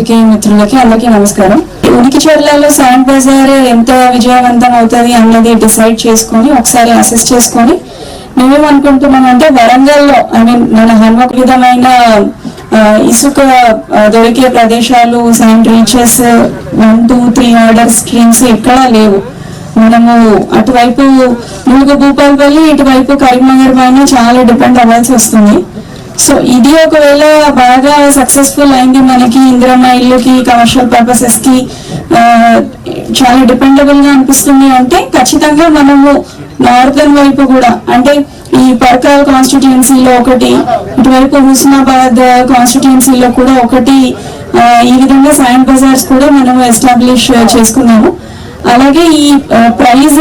పత్రికే మిత్రులకి అందరికీ నమస్కారం. ఉనికి చర్లలో శాండ్ బజార్ ఎంత విజయవంతం అవుతుంది అన్నది డిసైడ్ చేసుకొని ఒకసారి అసెస్ చేసుకొని మేమేమనుకుంటున్నాం అంటే వరంగల్లో ఐ మీన్ మన హన్మక విధమైన ఇసుక దొరికే ప్రదేశాలు sand reaches one two three order streams ఎక్కడా లేవు. మనము అటువైపు ములుగు భూపాలపల్లి ఇటువైపు కరీంనగర్ పైన చాలా డిపెండ్ అవ్వాల్సి వస్తుంది. సో ఇది ఒకవేళ బాగా సక్సెస్ఫుల్ అయింది మనకి ఇందిరమ్మ ఇల్లుకి కమర్షియల్ పర్పసెస్కి చాలా డిపెండబుల్గా అనిపిస్తుంది అంటే ఖచ్చితంగా మనము నార్థన్ వైపు కూడా అంటే ఈ పర్కాల్ కాన్స్టిట్యుయెన్సీలో ఒకటి ఇటువైపు హుస్నాబాద్ కాన్స్టిట్యుయెన్సీలో కూడా ఒకటి ఈ విధంగా సైన్ బజార్స్ కూడా మనం ఎస్టాబ్లిష్ చేసుకున్నాము. అలాగే ఈ ప్రైజ్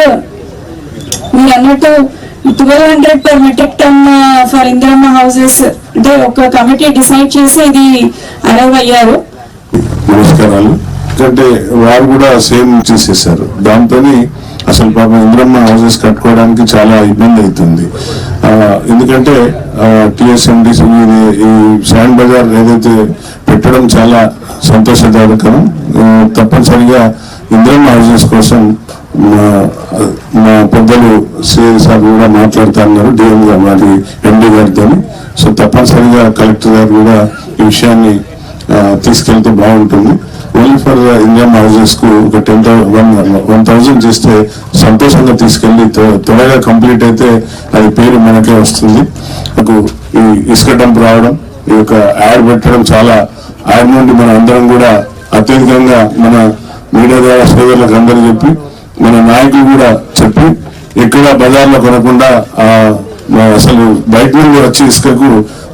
మీరు అన్నట్టు twelve hundred per metric ton for Indiramma houses అంటే ఒక కమిటీ డిసైడ్ చేసి ఇది అరైవ్ అయ్యారు నమస్కారాలు. ఎందుకంటే వారు కూడా సేమ్ చేసేసారు. దాంతో అసలు పాపం ఇంద్రమ్మ హౌసెస్ కట్టుకోవడానికి చాలా ఇబ్బంది అవుతుంది. ఎందుకంటే టిఎస్ఎండిసి ఈ శాండ్ బజార్ ఏదైతే పెట్టడం చాలా సంతోషదాయకరం తప్పనిసరిగా ఇంద్రమ్మ హౌసెస్ కోసం మా మా పెద్దలు సిఐ సార్ కూడా మాట్లాడుతున్నారు డిఎం గారు మరి ఎండి గారితో సో తప్పనిసరిగా కలెక్టర్ గారు కూడా ఈ విషయాన్ని తీసుకెళ్తే బాగుంటుంది. ఓన్లీ ఫర్ ఇండియన్ హౌసెస్కు ఒక టెన్ వన్ వన్ థౌసండ్ చేస్తే సంతోషంగా తీసుకెళ్ళి త్వరగా కంప్లీట్ అయితే అది పేరు మనకే వస్తుంది. నాకు ఈ ఇసుక డంప్ రావడం ఈ యొక్క యాడ్ పెట్టడం చాలా యాడ్ నుండి మన అందరం కూడా అత్యధికంగా మన మీడియా ద్వారా సోదరులకు అందరూ చెప్పి మన నాయకులు కూడా చెప్పి ఎక్కడ బజార్లో కొనకుండా అసలు బయట నుండి వచ్చే ఇసుకకు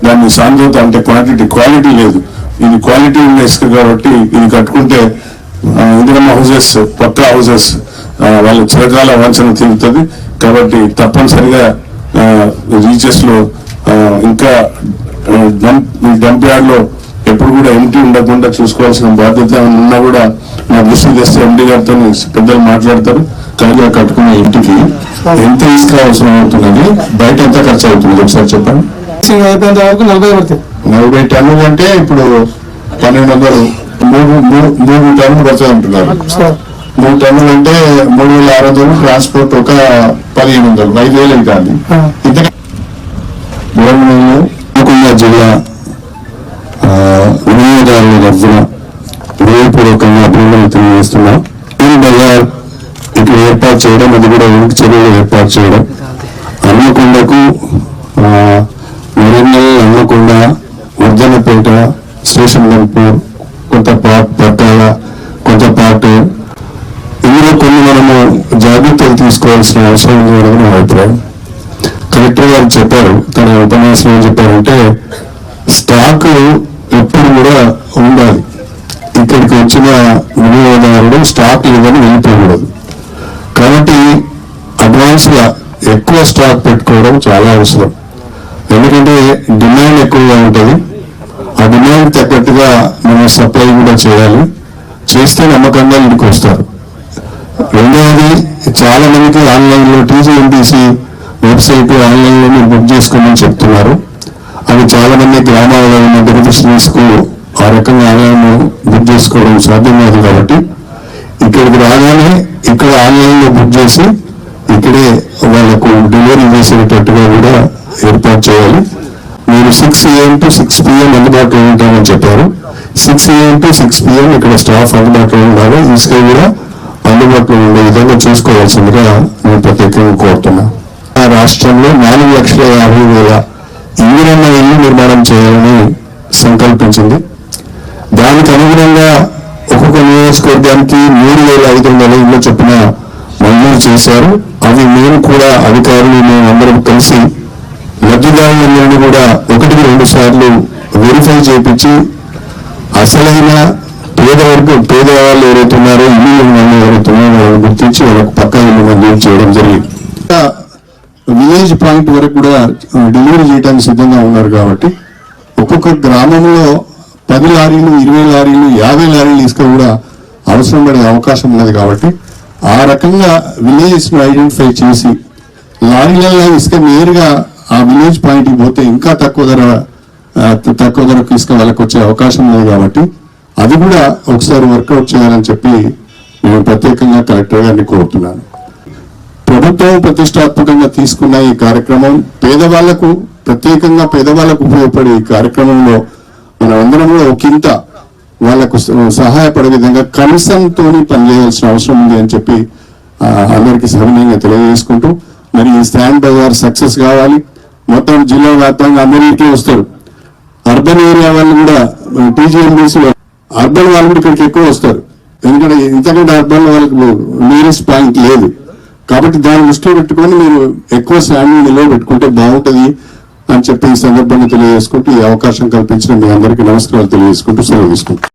దాన్ని సాంద్రత అంటే క్వాంటిటీ క్వాలిటీ లేదు. ఇది క్వాలిటీ ఉన్న ఇసుక కాబట్టి ఇది కట్టుకుంటే ఆ, ఇందిరమ్మ హౌసెస్ పక్కా హౌసెస్ వాళ్ళ చిరకాల వంచన తీరుతుంది. కాబట్టి తప్పనిసరిగా రీచెస్లో ఇంకా డంప్ డంప్ యార్డ్లో ఎప్పుడు కూడా ఎంటీ ఉండకుండా చూసుకోవాల్సిన బాధ్యత ఉన్నా కూడా నా దృష్టి తెస్తే ఎండి గారితో పెద్దలు మాట్లాడతారు. కనుక కట్టుకున్న ఇంటికి ఎంత ఇసుక అవసరం అవుతున్నది బయట ఎంత ఖర్చు అవుతుంది? ఒకసారి చెప్పండి. నలభై టన్నులు అంటే ఇప్పుడు పన్నెండు వందలు. మూడు మూడు టన్నులు పడుతుంది అంటున్నారు. మూడు టన్నులు అంటే మూడు వేల ఆరు వందలు ట్రాన్స్పోర్ట్ ఒక పదిహేను వందలు ఐదు వేలు కాదు. ఇంతకంటే జిల్లా హృదయపూర్వకంగా అభినందనలు తెలియజేస్తున్నాం. ఈ బజార్ ఇక్కడ ఏర్పాటు చేయడం అది కూడా ఉనికి చర్యలు ఏర్పాటు చేయడం. అన్నకొండకు వరంగల్ అన్నకొండ వర్ధనపేట స్టేషన్ గన్పూర్ కొంత పార్ట్ పట్టాల కొంత పార్ట్ ఇందులో కొన్ని మనము జాగ్రత్తలు తీసుకోవాల్సిన అవసరం ఉంది అనేది నా అభిప్రాయం. కలెక్టర్ గారు చెప్పారు తన ఉపన్యాసం ఏం చెప్పారంటే స్టాక్ ఎప్పుడు కూడా ఉండాలి. వచ్చిన వినియోగదారుడు స్టాక్ లేదని వెళ్ళిపోకూడదు. కాబట్టి అడ్వాన్స్గా ఎక్కువ స్టాక్ పెట్టుకోవడం చాలా అవసరం. ఎందుకంటే డిమాండ్ ఎక్కువగా ఉంటుంది. ఆ డిమాండ్ తగ్గట్టుగా మనం సప్లై కూడా చేయాలి. చేస్తే నమ్మకంగా ఇంటికి వస్తారు. రెండవది చాలా మందికి ఆన్లైన్ తీసి టీజీఎంటీసీ వెబ్సైట్ ఆన్లైన్ బుక్ చేసుకోమని చెప్తున్నారు. అవి చాలా మంది గ్రామాలలో ఉన్న బెనిఫిషరీస్ ఆ రకంగా ఆన్లైన్ బుక్ చేసుకోవడం సాధ్యం కాబట్టి ఇక్కడికి రాగానే ఇక్కడ ఆన్లైన్లో బుక్ చేసి ఇక్కడే వాళ్ళకు డెలివరీ చేసేటట్టుగా కూడా ఏర్పాటు చేయాలి. మీరు six AM to six PM అందుబాటులో ఉంటామని చెప్పారు. Six AM to six PM ఇక్కడ స్టాఫ్ అందుబాటులో ఉన్నారు. ఇసుక కూడా అందుబాటులో ఉండే విధంగా చూసుకోవాల్సిందిగా నేను ప్రత్యేకంగా కోరుతున్నా ఆ రాష్ట్రంలో నాలుగు లక్షల యాభై వేల ఇందిరమ్మ ఇల్లు నిర్మాణం చేయాలని సంకల్పించింది. నియోజకవర్గానికి మూడు వేల ఐదు వందల ఇళ్ళు చొప్పున మంజూరు చేశారు. అవి మేము కూడా అధికారులు మేము అందరం కలిసి లబ్ధిదారులందరినీ కూడా ఒకటికి రెండు సార్లు వెరిఫై చేపించి అసలైన పేదవర్గం పేదవాళ్ళు ఎవరైతే ఉన్నారో ఇల్లు లేని ఎవరైతే ఉన్నారో వాళ్ళని గుర్తించి వాళ్ళకు పక్క ఇల్లు మంజూరు చేయడం జరిగింది. విలేజ్ పాయింట్ వరకు కూడా డెలివరీ చేయడానికి సిద్ధంగా ఉన్నారు కాబట్టి ఒక్కొక్క గ్రామంలో పది లారీలు ఇరవై లారీలు యాభై లారీలు ఇసుక కూడా అవసరం పడే అవకాశం ఉన్నది కాబట్టి ఆ రకంగా విలేజెస్ను ఐడెంటిఫై చేసి లారీలలో ఇసుక నేరుగా ఆ విలేజ్ పాయింట్కి పోతే ఇంకా తక్కువ ధర తక్కువ ధరకు ఇసుక వాళ్ళకి వచ్చే అవకాశం ఉంది కాబట్టి అది కూడా ఒకసారి వర్కౌట్ చేయాలని చెప్పి నేను ప్రత్యేకంగా కలెక్టర్ గారిని కోరుతున్నాను. ప్రభుత్వం ప్రతిష్టాత్మకంగా తీసుకున్న ఈ కార్యక్రమం పేదవాళ్ళకు ప్రత్యేకంగా పేదవాళ్ళకు ఉపయోగపడే ఈ కార్యక్రమంలో మనం అందరం కూడా ఒకంత వాళ్ళకు సహాయపడే విధంగా కమిషన్తో పనిచేయాల్సిన అవసరం ఉంది అని చెప్పి అందరికీ సవినయంగా తెలియజేసుకుంటూ మరి ఈ స్టాండ్ బజార్ సక్సెస్ కావాలి. మొత్తం జిల్లా వ్యాప్తంగా అందరికీ వస్తారు. అర్బన్ ఏరియా వాళ్ళు కూడా టీజీఎంబీసీ అర్బన్ వాళ్ళు కూడా ఇక్కడికి ఎక్కువ వస్తారు. ఎందుకంటే ఇంతకంటే అర్బన్ వాళ్ళకి నియరెస్ట్ పాయింట్ లేదు. కాబట్టి దాన్ని దృష్టిలో పెట్టుకొని మీరు ఎక్కువ స్టాండ్ నిలవ పెట్టుకుంటే బాగుంటుంది. అని చెప్పి ఈ సందర్భంగా తెలియజేసుకుంటూ ఈ అవకాశం కల్పించిన మీ అందరికీ నమస్కారాలు తెలియజేసుకుంటూ సెలవు తీసుకుంటాం